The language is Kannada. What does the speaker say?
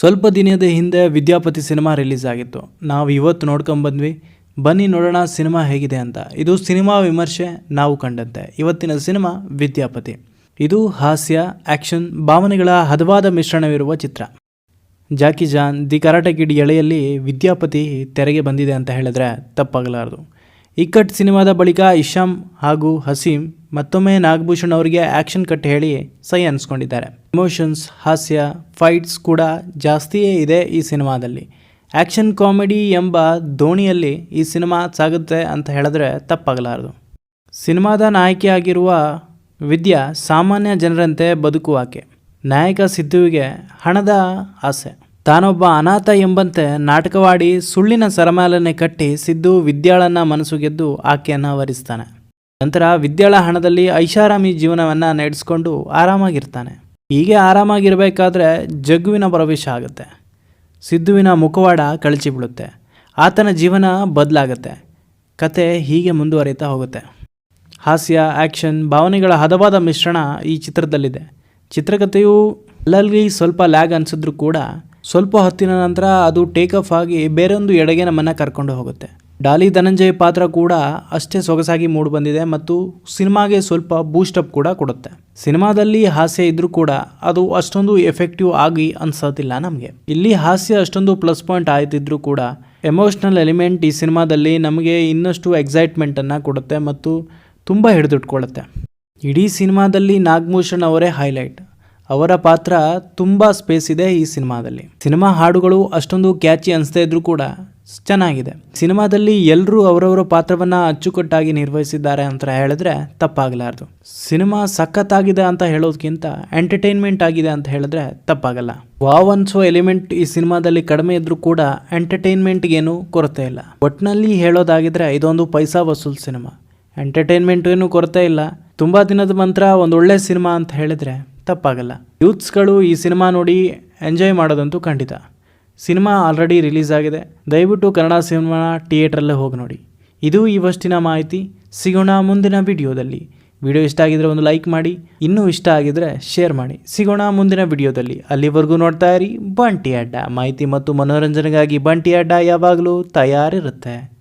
ಸ್ವಲ್ಪ ದಿನದ ಹಿಂದೆ ವಿದ್ಯಾಪತಿ ಸಿನಿಮಾ ರಿಲೀಸ್ ಆಗಿತ್ತು. ನಾವು ಇವತ್ತು ನೋಡ್ಕೊಂಬಂದ್ವಿ ಬನ್ನಿ ನೋಡೋಣ ಸಿನಿಮಾ ಹೇಗಿದೆ ಅಂತ. ಇದು ಸಿನಿಮಾ ವಿಮರ್ಶೆ ನಾವು ಕಂಡಂತೆ. ಇವತ್ತಿನ ಸಿನಿಮಾ ವಿದ್ಯಾಪತಿ. ಇದು ಹಾಸ್ಯ ಆ್ಯಕ್ಷನ್ ಭಾವನೆಗಳ ಹದವಾದ ಮಿಶ್ರಣವಿರುವ ಚಿತ್ರ. Jackie Chan, the Karate Kid ಎಳೆಯಲ್ಲಿ ವಿದ್ಯಾಪತಿ ತೆರೆಗೆ ಬಂದಿದೆ ಅಂತ ಹೇಳಿದ್ರೆ ತಪ್ಪಾಗಲಾರದು. ಇಕ್ಕಟ್ ಸಿನಿಮಾದ ಬಳಿಕ ಇಶಾಮ್ ಹಾಗೂ ಹಸೀಂ ಮತ್ತೊಮ್ಮೆ ನಾಗಭೂಷಣ್ ಅವರಿಗೆ ಆ್ಯಕ್ಷನ್ ಕಟ್ ಹೇಳಿ ಸೈ ಅನ್ಸ್ಕೊಂಡಿದ್ದಾರೆ. ಇಮೋಷನ್ಸ್ ಹಾಸ್ಯ ಫೈಟ್ಸ್ ಕೂಡ ಜಾಸ್ತಿಯೇ ಇದೆ ಈ ಸಿನಿಮಾದಲ್ಲಿ. ಆ್ಯಕ್ಷನ್ ಕಾಮಿಡಿ ಎಂಬ ದೋಣಿಯಲ್ಲಿ ಈ ಸಿನಿಮಾ ಸಾಗುತ್ತೆ ಅಂತ ಹೇಳಿದ್ರೆ ತಪ್ಪಾಗಲಾರದು. ಸಿನಿಮಾದ ನಾಯಕಿಯಾಗಿರುವ ವಿದ್ಯಾ ಸಾಮಾನ್ಯ ಜನರಂತೆ ಬದುಕುವಾಕೆ ನಾಯಕ ಸಿದ್ಧುವಿಗೆ ಹಣದ ಆಸೆ. ತಾನೊಬ್ಬ ಅನಾಥ ಎಂಬಂತೆ ನಾಟಕವಾಡಿ ಸುಳ್ಳಿನ ಸರಮಾಲನೆ ಕಟ್ಟಿ ಸಿದ್ದು ವಿದ್ಯಾಳನ್ನ ಮನಸ್ಸು ಗೆದ್ದು ಆಕೆಯನ್ನು ವರಿಸ್ತಾನೆ. ನಂತರ ವಿದ್ಯಾಳ ಹಣದಲ್ಲಿ ಐಷಾರಾಮಿ ಜೀವನವನ್ನು ನಡೆಸ್ಕೊಂಡು ಆರಾಮಾಗಿರ್ತಾನೆ. ಹೀಗೆ ಆರಾಮಾಗಿರಬೇಕಾದ್ರೆ ಜಗ್ಗುವಿನ ಪ್ರವೇಶ ಆಗುತ್ತೆ. ಸಿದ್ಧುವಿನ ಮುಖವಾಡ ಕಳಚಿ ಬಿಡುತ್ತೆ ಆತನ ಜೀವನ ಬದಲಾಗುತ್ತೆ. ಕತೆ ಹೀಗೆ ಮುಂದುವರಿತಾ ಹೋಗುತ್ತೆ. ಹಾಸ್ಯ ಆ್ಯಕ್ಷನ್ ಭಾವನೆಗಳ ಹದವಾದ ಮಿಶ್ರಣ ಈ ಚಿತ್ರದಲ್ಲಿದೆ. ಚಿತ್ರಕಥೆಯು ಅಲ್ಲಲ್ಲಿ ಸ್ವಲ್ಪ ಲ್ಯಾಗ್ ಅನಿಸಿದ್ರು ಕೂಡ ಸ್ವಲ್ಪ ಹೊತ್ತಿನ ನಂತರ ಅದು ಟೇಕ್ ಆಫ್ ಆಗಿ ಬೇರೊಂದು ಎಡೆಗೆ ನಮ್ಮನ್ನು ಕರ್ಕೊಂಡು ಹೋಗುತ್ತೆ. ಡಾಲಿ ಧನಂಜಯ ಪಾತ್ರ ಕೂಡ ಅಷ್ಟೇ ಸೊಗಸಾಗಿ ಮೂಡಿಬಂದಿದೆ ಮತ್ತು ಸಿನಿಮಾಗೆ ಸ್ವಲ್ಪ ಬೂಸ್ಟಪ್ ಕೂಡ ಕೊಡುತ್ತೆ. ಸಿನಿಮಾದಲ್ಲಿ ಹಾಸ್ಯ ಇದ್ರೂ ಕೂಡ ಅದು ಅಷ್ಟೊಂದು ಎಫೆಕ್ಟಿವ್ ಆಗಿ ಅನ್ಸೋದಿಲ್ಲ ನಮಗೆ. ಇಲ್ಲಿ ಹಾಸ್ಯ ಅಷ್ಟೊಂದು ಪ್ಲಸ್ ಪಾಯಿಂಟ್ ಆಯ್ತಿದ್ರು ಕೂಡ ಎಮೋಷ್ನಲ್ ಎಲಿಮೆಂಟ್ ಈ ಸಿನಿಮಾದಲ್ಲಿ ನಮಗೆ ಇನ್ನಷ್ಟು ಎಕ್ಸೈಟ್ಮೆಂಟನ್ನು ಕೊಡುತ್ತೆ ಮತ್ತು ತುಂಬ ಹಿಡಿದಿಟ್ಕೊಳ್ಳುತ್ತೆ ಇಡೀ ಸಿನಿಮಾದಲ್ಲಿ ನಾಗಭೂಷಣ್ ಅವರೇ ಹೈಲೈಟ್ ಅವರ ಪಾತ್ರ ತುಂಬ ಸ್ಪೇಸ್ ಇದೆ ಈ ಸಿನಿಮಾದಲ್ಲಿ. ಸಿನಿಮಾ ಹಾಡುಗಳು ಅಷ್ಟೊಂದು ಕ್ಯಾಚಿ ಅನಿಸ್ತಾ ಇದ್ರೂ ಕೂಡ ಚೆನ್ನಾಗಿದೆ. ಸಿನಿಮಾದಲ್ಲಿ ಎಲ್ಲರೂ ಅವರವರ ಪಾತ್ರವನ್ನ ಅಚ್ಚುಕಟ್ಟಾಗಿ ನಿರ್ವಹಿಸಿದ್ದಾರೆ ಅಂತ ಹೇಳಿದ್ರೆ ತಪ್ಪಾಗಲಾರದು. ಸಿನಿಮಾ ಸಖತ್ತಾಗಿದೆ ಅಂತ ಹೇಳೋದಕ್ಕಿಂತ ಎಂಟರ್ಟೈನ್ಮೆಂಟ್ ಆಗಿದೆ ಅಂತ ಹೇಳಿದ್ರೆ ತಪ್ಪಾಗಲ್ಲ. ವಾವ್ ಅನ್ಸೋ ಎಲಿಮೆಂಟ್ ಈ ಸಿನಿಮಾದಲ್ಲಿ ಕಡಿಮೆ ಇದ್ರೂ ಕೂಡ ಎಂಟರ್ಟೈನ್ಮೆಂಟ್ಗೇನು ಕೊರತೆ ಇಲ್ಲ. ಒಟ್ಟಿನಲ್ಲಿ ಹೇಳೋದಾಗಿದ್ರೆ ಇದೊಂದು ಪೈಸಾ ವಸೂಲ್ ಸಿನಿಮಾ. ಎಂಟರ್ಟೈನ್ಮೆಂಟ್ ಏನು ಕೊರತೆ ಇಲ್ಲ. ತುಂಬ ದಿನದ ನಂತರ ಒಂದು ಒಳ್ಳೆ ಸಿನಿಮಾ ಅಂತ ಹೇಳಿದ್ರೆ ತಪ್ಪಾಗಲ್ಲ. ಯೂತ್ಸ್ಗಳು ಈ ಸಿನಿಮಾ ನೋಡಿ ಎಂಜಾಯ್ ಮಾಡೋದಂತೂ ಖಂಡಿತ. ಸಿನಿಮಾ ಆಲ್ರೆಡಿ ರಿಲೀಸ್ ಆಗಿದೆ. ದಯವಿಟ್ಟು ಕನ್ನಡ ಸಿನಿಮಾ ಥಿಯೇಟ್ರಲ್ಲೇ ಹೋಗಿ ನೋಡಿ. ಇದು ಇವಷ್ಟಿನ ಮಾಹಿತಿ. ಸಿಗೋಣ ಮುಂದಿನ ವಿಡಿಯೋದಲ್ಲಿ. ವಿಡಿಯೋ ಇಷ್ಟ ಆಗಿದ್ರೆ ಒಂದು ಲೈಕ್ ಮಾಡಿ. ಇನ್ನೂ ಇಷ್ಟ ಆಗಿದ್ರೆ ಶೇರ್ ಮಾಡಿ. ಸಿಗೋಣ ಮುಂದಿನ ವಿಡಿಯೋದಲ್ಲಿ. ಅಲ್ಲಿವರೆಗೂ ನೋಡ್ತಾ ಇರಿ. ಬಂಟಿ ಅಡ್ಡ. ಮಾಹಿತಿ ಮತ್ತು ಮನೋರಂಜನೆಗಾಗಿ ಬಂಟಿ ಅಡ್ಡ ಯಾವಾಗಲೂ ತಯಾರಿರುತ್ತೆ.